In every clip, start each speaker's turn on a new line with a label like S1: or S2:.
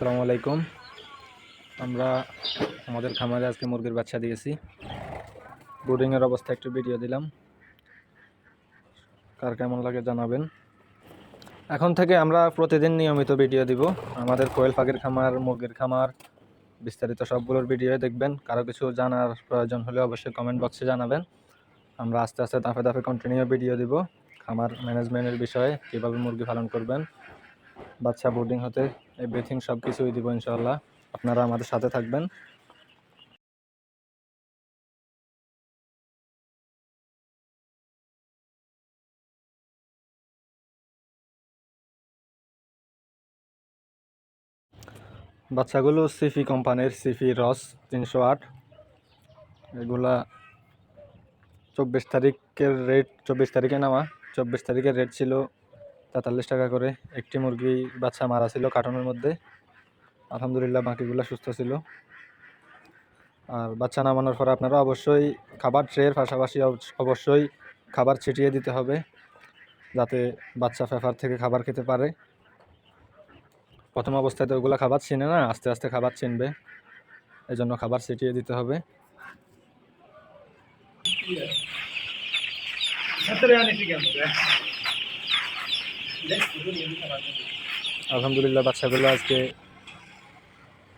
S1: আসসালামু আলাইকুম। আমরা আমাদের খামারে আজকে মুরগির বাচ্চা দিয়েছি। বোর্ডিংয়ের অবস্থা একটু ভিডিও দিলাম। কার কেমন লাগে জানাবেন। এখন থেকে আমরা প্রতিদিন নিয়মিত ভিডিও দিব। আমাদের কোয়েল পাখির খামার, মুরগির খামার, বিস্তারিত সবগুলোর ভিডিও দেখবেন। কারও কিছু জানার প্রয়োজন হলে অবশ্যই কমেন্ট বক্সে জানাবেন। আমরা আস্তে আস্তে দাফে দাফে কন্টিনিউ ভিডিও দিব। খামার ম্যানেজমেন্টের বিষয়ে কীভাবে মুরগি পালন করবেন। বাচ্চা বোর্ডিং হতে এভরিথিং সব কিছুই দিব ইনশাল্লাহ আপনারা আমাদের সাথে থাকবেন। বাচ্চাগুলো সিফি কোম্পানির সিফি রস তিনশো আট। এগুলা চব্বিশ তারিখের রেট চব্বিশ তারিখে নেওয়া। চব্বিশ তারিখের রেট ছিল তেতাল্লিশ টাকা করে একটি মুরগি বাচ্চা মারা ছিল কার্টনের মধ্যে। আলহামদুলিল্লাহ বাকিগুলো সুস্থ ছিল। আর বাচ্চা নামানোর পর আপনারা অবশ্যই খাবার ট্রের পাশাপাশি অবশ্য- অবশ্যই খাবার ছিটিয়ে দিতে হবে যাতে বাচ্চা ফেফার থেকে খাবার খেতে পারে। প্রথম অবস্থায় তো ওগুলো খাবার চিনে না, আস্তে আস্তে খাবার চিনবে। এই জন্য খাবার ছিটিয়ে দিতে হবে। আলহামদুলিল্লাহ বাচ্চাগুলো আজকে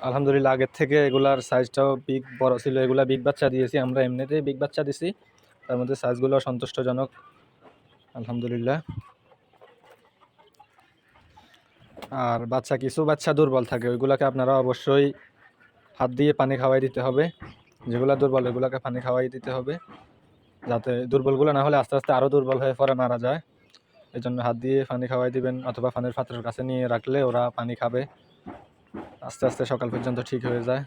S1: আলহামদুলিল্লাহ আগের থেকে এগুলার সাইজটাও বিগ বড় ছিল। এগুলা বিগ বাচ্চা দিয়েছি, আমরা এমনিতেই বিগ বাচ্চা দিছি। তার মধ্যে সাইজগুলো সন্তুষ্টজনক আলহামদুলিল্লাহ। আর বাচ্চা, কিছু বাচ্চা দুর্বল থাকে, ওইগুলোকে আপনারা অবশ্যই হাত দিয়ে পানি খাওয়াই দিতে হবে। যেগুলো দুর্বল, ওইগুলোকে পানি খাওয়াই দিতে হবে। যাতে দুর্বলগুলো না হলে আস্তে আস্তে আরও দুর্বল হয়ে পরে মারা যায়। এই জন্য হাত দিয়ে পানি খাওয়াই দিবেন অথবা পানির পাত্রের কাছে নিয়ে রাখলে ওরা পানি খাবে। আস্তে আস্তে সকাল পর্যন্ত ঠিক হয়ে যায়।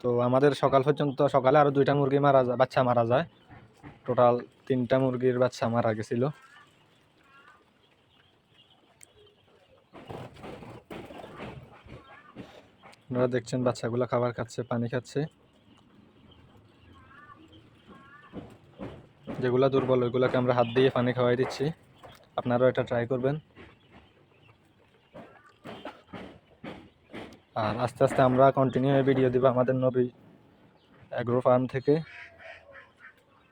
S1: তো আমাদের সকাল পর্যন্ত সকালে আরও দুইটা মুরগি মারা যায়, বাচ্চা মারা যায়। টোটাল তিনটা মুরগির বাচ্চা মারা গেছিল। আপনারা দেখছেন বাচ্চাগুলো খাবার খাচ্ছে, পানি খাচ্ছে। যেগুলা দুর্বল, ওইগুলোকে আমরা হাত দিয়ে পানি খাওয়াই দিচ্ছি। আপনারাও এটা ট্রাই করবেন। আর আস্তে আস্তে আমরা কন্টিনিউ ভিডিও দিব আমাদের নবী অ্যাগ্রো ফার্ম থেকে।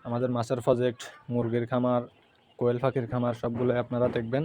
S1: আমাদের মাছের প্রজেক্ট মুরগির খামার, কোয়েল পাখির খামার, সবগুলোই আপনারা দেখবেন।